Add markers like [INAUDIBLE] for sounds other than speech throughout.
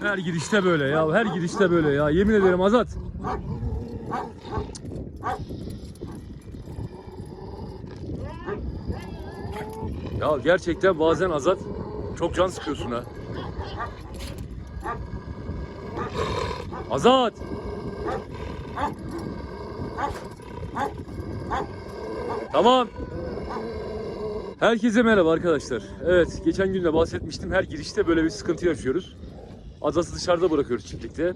Her girişte böyle ya. Her girişte böyle ya. Yemin ederim Azat. Ya gerçekten bazen Azat çok can sıkıyorsun ha. Azat! Tamam. Herkese merhaba arkadaşlar. Evet, geçen gün de bahsetmiştim. Her girişte böyle bir sıkıntı yaşıyoruz. Azat'ı dışarıda bırakıyoruz çiftlikte.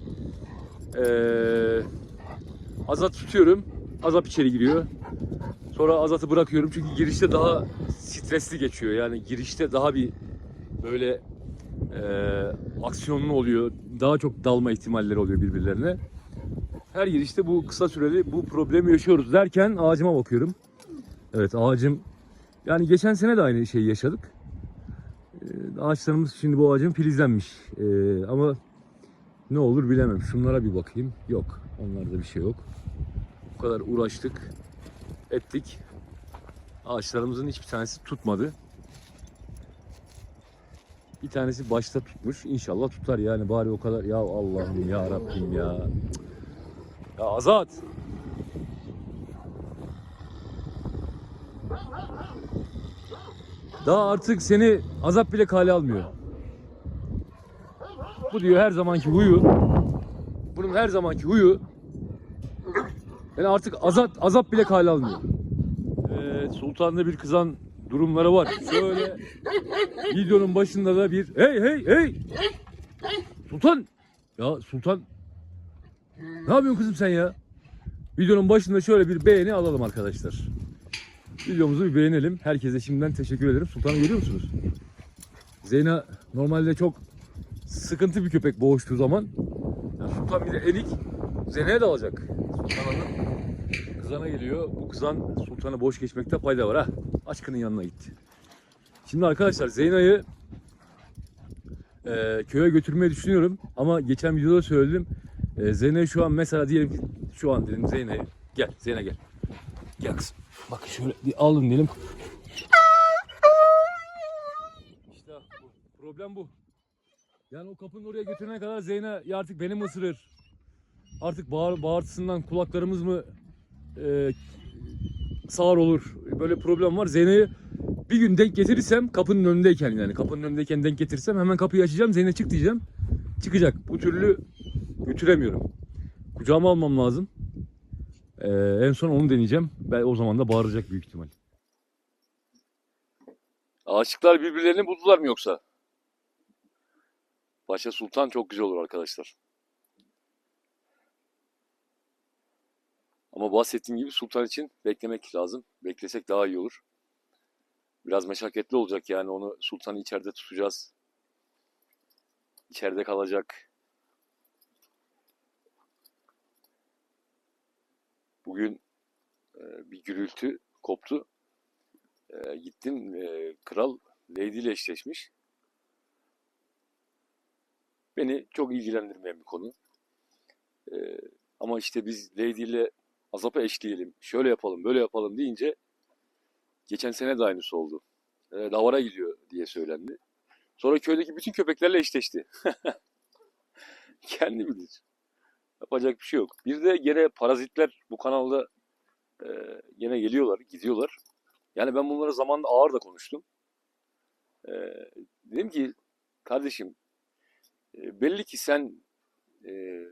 Ee, Azat tutuyorum. Azat içeri giriyor. Sonra Azat'ı bırakıyorum çünkü girişte daha stresli geçiyor. Yani girişte daha bir böyle e, aksiyonlu oluyor. Daha çok dalma ihtimalleri oluyor birbirlerine. Her girişte bu kısa süreli bu problemi yaşıyoruz derken ağacıma bakıyorum. Evet ağacım yani geçen sene de aynı şeyi yaşadık. Ee, ağaçlarımız şimdi bu ağacın filizlenmiş. Ee, ama ne olur bilemem. Şunlara bir bakayım. Yok. Onlarda bir şey yok. Bu kadar uğraştık. Ettik. Ağaçlarımızın hiçbir tanesi tutmadı. Bir tanesi başta tutmuş. İnşallah tutar yani bari o kadar. Ya Allah'ım ya Rabbim ya. Ya Azat. Daha artık seni azap bile kale almıyor. Bu diyor her zamanki huyu. Bunun her zamanki huyu. Yani artık azap azap bile kale almıyor. Evet, sultanda bir kızan durumları var. Şöyle videonun başında da bir hey hey hey. Sultan. Ya Sultan. Ne yapıyorsun kızım sen ya? Videonun başında şöyle bir beğeni alalım arkadaşlar. Videomuzu bir beğenelim. Herkese şimdiden teşekkür ederim. Sultan'ı görüyor musunuz? Zeyna normalde çok sıkıntı bir köpek boğuştuğu zaman. Ya Sultan bir de elik. Zeyna'ya da alacak. Sultan Hanım kızana geliyor. Bu kızan Sultan'a boş geçmekte fayda var ha. Aşkının yanına gitti. Şimdi arkadaşlar Zeyna'yı e, köye götürmeyi düşünüyorum. Ama geçen videoda söyledim. E, Zeyna'yı şu an mesela diyelim ki şu an dedim Zeyna'yı. Gel Zeyna gel. Gel kızım. Bakın şöyle bir alın diyelim. İşte bu. Problem bu. Yani o kapının oraya götürene kadar Zeyna ya artık beni mi ısırır? Artık bağır, bağırtısından kulaklarımız mı e, sağır olur? Böyle problem var. Zeyna'yı bir gün denk getirirsem kapının önündeyken yani kapının önündeyken denk getirirsem hemen kapıyı açacağım. Zeyna çık diyeceğim. Çıkacak. Bu türlü götüremiyorum. Kucağıma almam lazım. Ee, en son onu deneyeceğim. Ben o zaman da bağıracak büyük ihtimal. Aşıklar birbirlerini buldular mı yoksa? Paşa Sultan çok güzel olur arkadaşlar. Ama bahsettiğim gibi Sultan için beklemek lazım. Beklesek daha iyi olur. Biraz meşakkatli olacak yani onu Sultan'ı içeride tutacağız. İçeride kalacak. Bugün e, bir gürültü koptu. E, gittim e, kral Lady ile eşleşmiş. Beni çok ilgilendirmeyen bir konu. E, ama işte biz Lady ile azapa eşleyelim, şöyle yapalım, böyle yapalım deyince geçen sene de aynısı oldu. E, davara gidiyor diye söylendi. Sonra köydeki bütün köpeklerle eşleşti. [LAUGHS] Kendi bilir. Yapacak bir şey yok. Bir de gene parazitler bu kanalda e, gene geliyorlar, gidiyorlar. Yani ben bunları zamanında ağır da konuştum. E, dedim ki kardeşim e, belli ki sen e,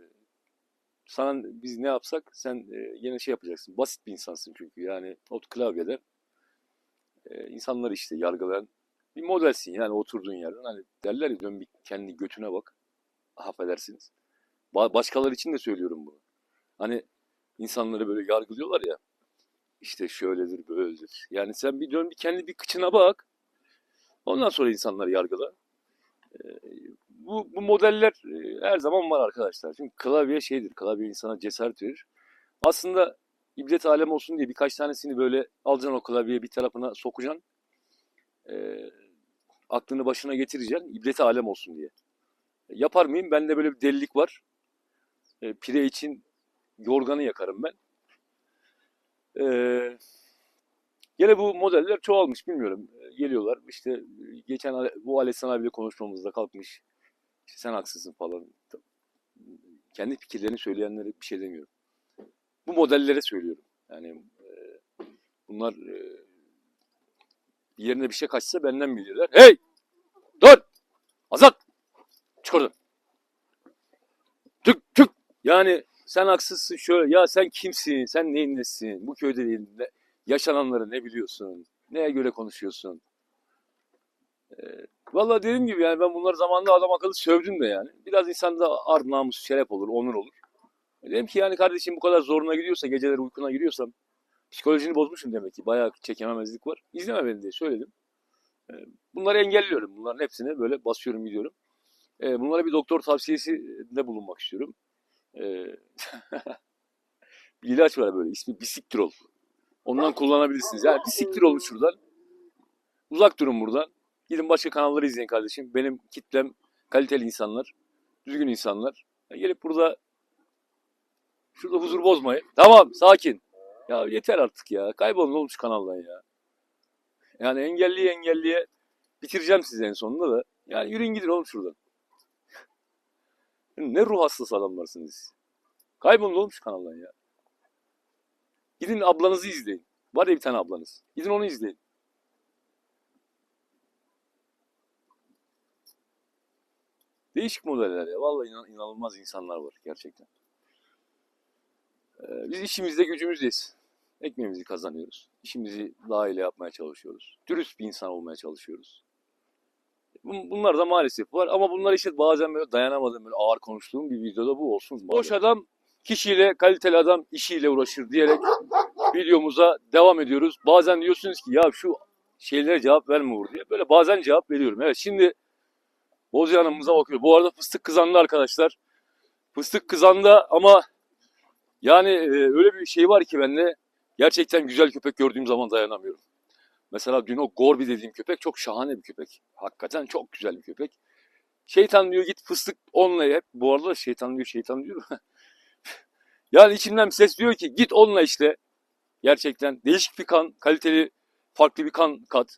sana biz ne yapsak sen e, yine şey yapacaksın. Basit bir insansın çünkü yani o klavyede e, insanları işte yargılayan bir modelsin yani oturduğun yerden. Hani derler ya dön bir kendi götüne bak. Affedersiniz. Ba- başkaları için de söylüyorum bunu. Hani insanları böyle yargılıyorlar ya. İşte şöyledir, böyledir. Yani sen bir dön bir kendi bir kıçına bak. Ondan sonra insanları yargıla. Ee, bu, bu modeller e, her zaman var arkadaşlar. Çünkü klavye şeydir. Klavye insana cesaret verir. Aslında ibret alem olsun diye birkaç tanesini böyle alacaksın o klavyeye bir tarafına sokacaksın. Ee, aklını başına getireceksin. İbret alem olsun diye. Yapar mıyım? Bende böyle bir delilik var. E, pire için yorganı yakarım ben. E, gene bu modeller çoğalmış bilmiyorum. E, geliyorlar işte geçen bu Alessan abiyle konuşmamızda kalkmış. İşte sen haksızsın falan. Kendi fikirlerini söyleyenlere bir şey demiyorum. Bu modellere söylüyorum. Yani e, bunlar e, yerine bir şey kaçsa benden bilirler. Hey! Dur! Azat! Çık oradan. Yani sen haksızsın şöyle. Ya sen kimsin? Sen neyin nesin? Bu köyde değil. Ne- yaşananları ne biliyorsun? Neye göre konuşuyorsun? Ee, Vallahi dediğim gibi yani ben bunları zamanında adam akıllı sövdüm de yani. Biraz insanda ar namus, şeref olur, onur olur. Dedim ki yani kardeşim bu kadar zoruna gidiyorsa, geceleri uykuna giriyorsam psikolojini bozmuşum demek ki. Bayağı çekememezlik var. İzleme beni diye söyledim. Ee, Bunları engelliyorum. Bunların hepsini böyle basıyorum gidiyorum. Ee, Bunlara bir doktor tavsiyesi de bulunmak istiyorum. Ee, [LAUGHS] bir ilaç var böyle ismi bisiktrol. Ondan kullanabilirsiniz. Yani bisiktir olun şuradan. Uzak durun buradan. Gidin başka kanalları izleyin kardeşim. Benim kitlem kaliteli insanlar. Düzgün insanlar. Ya gelip burada şurada huzur bozmayın. Tamam sakin. Ya yeter artık ya. Kaybolun oğlum şu kanaldan ya. Yani engelliye engelliye bitireceğim sizi en sonunda da. Yani yürüyün gidin oğlum şuradan. Ne ruh hastası adamlarsınız. Kaybolun oğlum kanaldan ya. Gidin ablanızı izleyin. Var ya bir tane ablanız. Gidin onu izleyin. Değişik modeller ya. Vallahi inan- inanılmaz insanlar var gerçekten. Ee, biz işimizde gücümüzdeyiz. Ekmeğimizi kazanıyoruz. İşimizi layığıyla yapmaya çalışıyoruz. Dürüst bir insan olmaya çalışıyoruz. Bun- Bunlar da maalesef var ama bunlar işte bazen böyle dayanamadığım böyle ağır konuştuğum bir videoda bu olsun. Boş adam kişiyle kaliteli adam işiyle uğraşır diyerek videomuza devam ediyoruz. Bazen diyorsunuz ki ya şu şeylere cevap verme Uğur diye. Böyle bazen cevap veriyorum. Evet şimdi Bozu Hanım'ıza bakıyor. Bu arada fıstık kızandı arkadaşlar. Fıstık kızandı ama yani e, öyle bir şey var ki bende gerçekten güzel köpek gördüğüm zaman dayanamıyorum. Mesela dün o Gorbi dediğim köpek çok şahane bir köpek. Hakikaten çok güzel bir köpek. Şeytan diyor git fıstık onunla hep. Bu arada şeytan diyor şeytan diyor. [LAUGHS] yani içimden bir ses diyor ki git onunla işte. Gerçekten değişik bir kan, kaliteli farklı bir kan kat.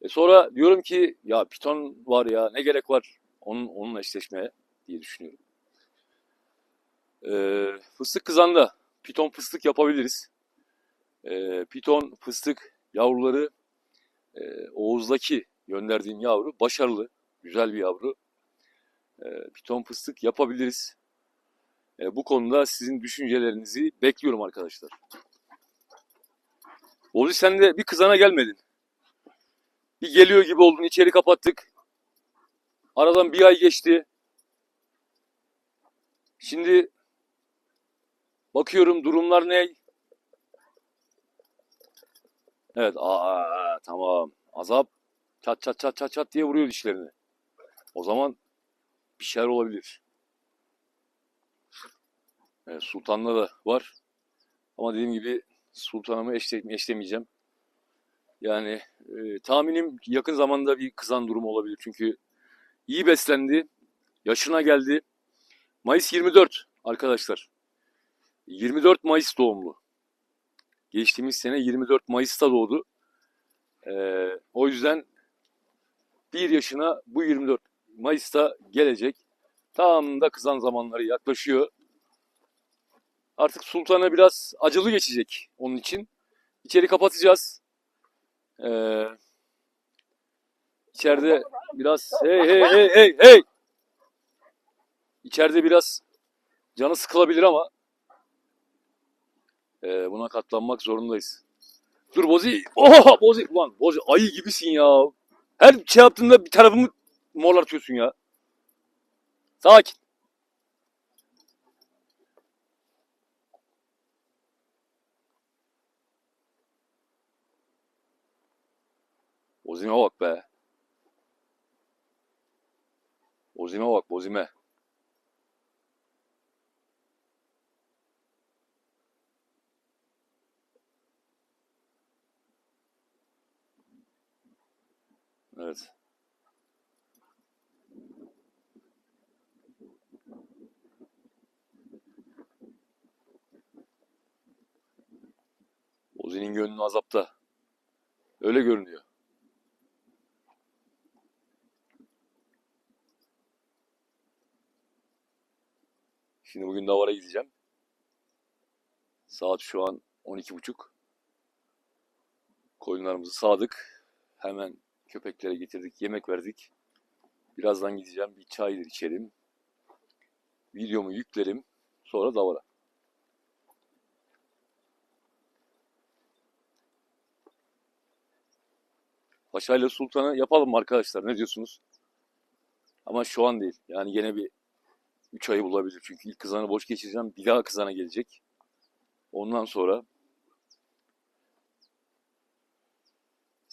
E sonra diyorum ki ya piton var ya ne gerek var onun onunla eşleşmeye diye düşünüyorum. Ee, fıstık kızanda piton fıstık yapabiliriz. Ee, piton fıstık yavruları e, Oğuz'daki gönderdiğim yavru başarılı, güzel bir yavru. Ee, piton fıstık yapabiliriz. Ee, bu konuda sizin düşüncelerinizi bekliyorum arkadaşlar. Oğuz sen de bir kızana gelmedin. Bir geliyor gibi oldun içeri kapattık. Aradan bir ay geçti. Şimdi bakıyorum durumlar ne? Evet aa tamam. Azap çat çat çat çat çat diye vuruyor dişlerini. O zaman bir şeyler olabilir. Evet, Sultan'la da var. Ama dediğim gibi Sultan'ımı eşle, eşlemeyeceğim. Yani e, tahminim yakın zamanda bir kızan durumu olabilir. Çünkü iyi beslendi. Yaşına geldi. Mayıs 24 arkadaşlar. 24 Mayıs doğumlu. Geçtiğimiz sene 24 Mayıs'ta doğdu. Ee, o yüzden bir yaşına bu 24 Mayıs'ta gelecek. Tam da kızan zamanları yaklaşıyor. Artık Sultan'a biraz acılı geçecek onun için. İçeri kapatacağız. Ee, içeride biraz hey hey hey hey hey İçeride biraz canı sıkılabilir ama e, buna katlanmak zorundayız. Dur Bozi. [LAUGHS] Oha Bozi. Ulan Bozi ayı gibisin ya. Her şey yaptığında bir tarafımı morlatıyorsun ya. Sakin. Bozime bak be. Bozime bak Bozime. Evet. Ozi'nin gönlü azapta. Öyle görünüyor. Şimdi bugün Davar'a gideceğim. Saat şu an 12.30. Koyunlarımızı sağdık. Hemen köpeklere getirdik, yemek verdik. Birazdan gideceğim, bir çaydır içerim. Videomu yüklerim. Sonra Davar'a. Paşa ile Sultan'ı yapalım arkadaşlar? Ne diyorsunuz? Ama şu an değil. Yani yine bir 3 ayı bulabilir. Çünkü ilk kızanı boş geçireceğim. Bir daha kızana gelecek. Ondan sonra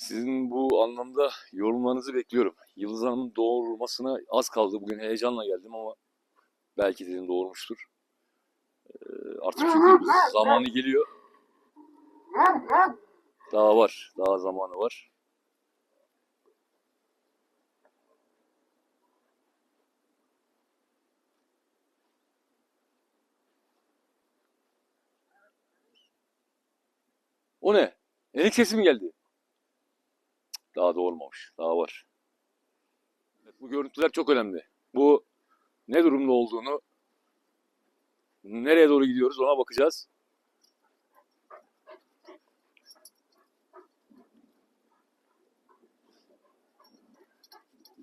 sizin bu anlamda yorumlarınızı bekliyorum. Yıldız Hanım'ın doğurmasına az kaldı. Bugün heyecanla geldim ama belki dedim doğurmuştur. Ee, artık çünkü [LAUGHS] zamanı geliyor. Daha var. Daha zamanı var. O ne? Enik sesi mi geldi? Daha doğurmamış. Daha var. Evet, bu görüntüler çok önemli. Bu ne durumda olduğunu, nereye doğru gidiyoruz ona bakacağız.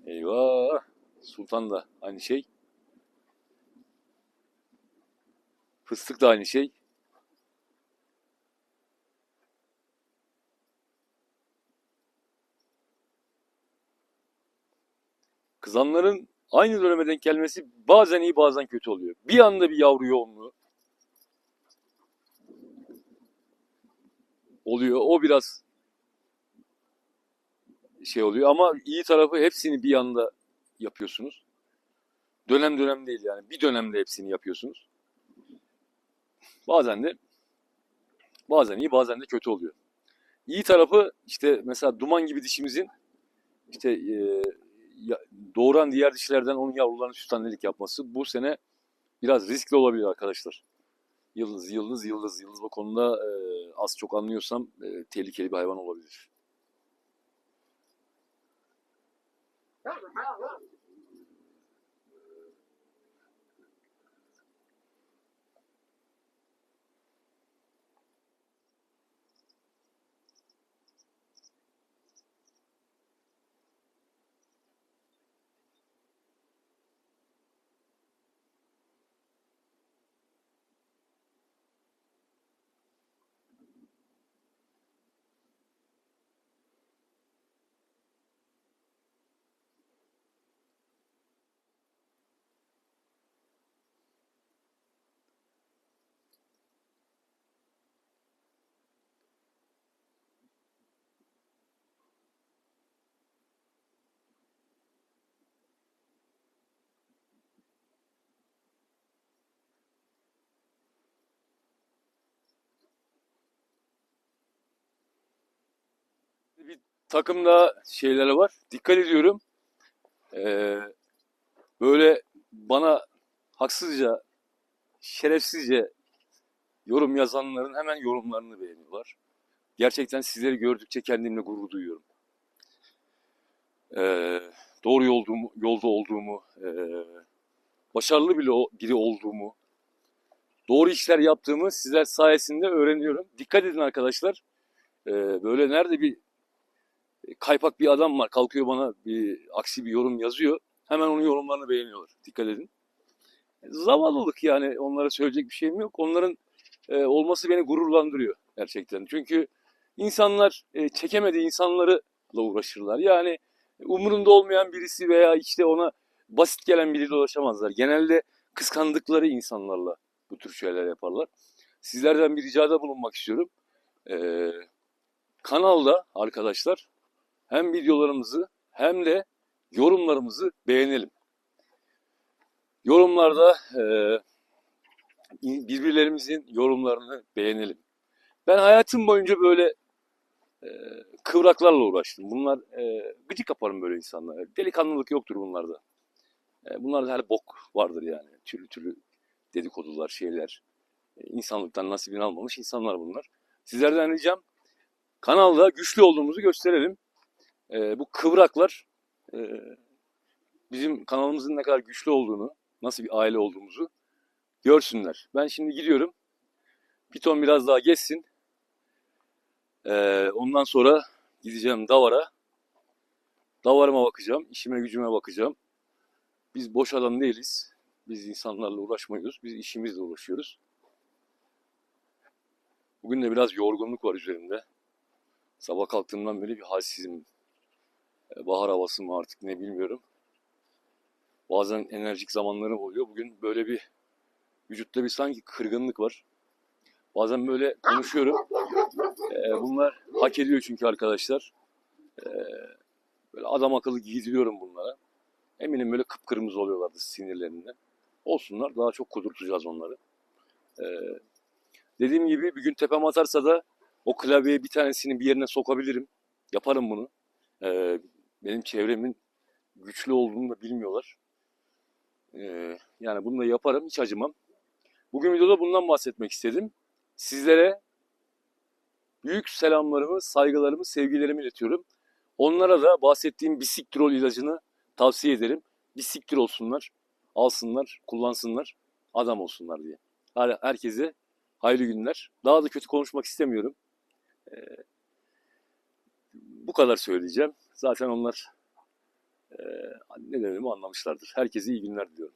Eyvah! Sultan da aynı şey. Fıstık da aynı şey. Aynı döneme denk gelmesi bazen iyi bazen kötü oluyor. Bir anda bir yavru yoğunluğu oluyor. O biraz şey oluyor ama iyi tarafı hepsini bir anda yapıyorsunuz. Dönem dönem değil yani. Bir dönemde hepsini yapıyorsunuz. Bazen de bazen iyi bazen de kötü oluyor. İyi tarafı işte mesela duman gibi dişimizin işte e, ya- doğuran diğer dişilerden onun yavrularının süt annelik yapması bu sene biraz riskli olabilir arkadaşlar. Yıldız, yıldız, yıldız, yıldız bu konuda e, az çok anlıyorsam e, tehlikeli bir hayvan olabilir. Bir takımda şeyleri var. Dikkat ediyorum. Ee, böyle bana haksızca, şerefsizce yorum yazanların hemen yorumlarını beğeniyorlar. Gerçekten sizleri gördükçe kendimle gurur duyuyorum. Ee, doğru yolduğumu, yolda olduğumu, ee, başarılı bile biri olduğumu, doğru işler yaptığımı sizler sayesinde öğreniyorum. Dikkat edin arkadaşlar. Ee, böyle nerede bir kaypak bir adam var kalkıyor bana bir aksi bir yorum yazıyor. Hemen onun yorumlarını beğeniyorlar. Dikkat edin. Zavallılık yani onlara söyleyecek bir şeyim yok. Onların e, olması beni gururlandırıyor gerçekten. Çünkü insanlar e, çekemediği insanlarla uğraşırlar. Yani umurunda olmayan birisi veya işte ona basit gelen biriyle uğraşamazlar. Genelde kıskandıkları insanlarla bu tür şeyler yaparlar. Sizlerden bir ricada bulunmak istiyorum. Ee, kanalda arkadaşlar hem videolarımızı hem de yorumlarımızı beğenelim. Yorumlarda e, birbirlerimizin yorumlarını beğenelim. Ben hayatım boyunca böyle e, kıvraklarla uğraştım. Bunlar e, gıcık yaparım böyle insanlara. Delikanlılık yoktur bunlarda. E, bunlarda her bok vardır yani. Türlü türlü dedikodular, şeyler. E, insanlıktan nasibini almamış insanlar bunlar. Sizlerden ricam kanalda güçlü olduğumuzu gösterelim. E, bu kıvraklar e, bizim kanalımızın ne kadar güçlü olduğunu, nasıl bir aile olduğumuzu görsünler. Ben şimdi gidiyorum. Piton biraz daha geçsin. Ee, ondan sonra gideceğim Davar'a. Davarıma bakacağım, işime gücüme bakacağım. Biz boş adam değiliz. Biz insanlarla uğraşmıyoruz. Biz işimizle uğraşıyoruz. Bugün de biraz yorgunluk var üzerimde. Sabah kalktığımdan beri bir halsizim. Ee, Bahar havası mı artık ne bilmiyorum. Bazen enerjik zamanlarım oluyor. Bugün böyle bir vücutta bir sanki kırgınlık var. Bazen böyle konuşuyorum. Ee, bunlar hak ediyor çünkü arkadaşlar. Ee, böyle adam akıllı giydiriyorum bunlara. Eminim böyle kıpkırmızı oluyorlardı sinirlerinden. Olsunlar daha çok kudurtacağız onları. Ee, dediğim gibi bir gün tepem atarsa da o klavyeye bir tanesini bir yerine sokabilirim. Yaparım bunu. Ee, benim çevremin güçlü olduğunu da bilmiyorlar. Ee, yani bunu da yaparım hiç acımam. Bugün videoda bundan bahsetmek istedim. Sizlere büyük selamlarımı, saygılarımı, sevgilerimi iletiyorum. Onlara da bahsettiğim bisiktrol ilacını tavsiye ederim. Bisiktir olsunlar, alsınlar, kullansınlar, adam olsunlar diye. Her- Herkese hayırlı günler. Daha da kötü konuşmak istemiyorum. Ee, bu kadar söyleyeceğim. Zaten onlar e, ne dememi anlamışlardır. Herkese iyi günler diliyorum.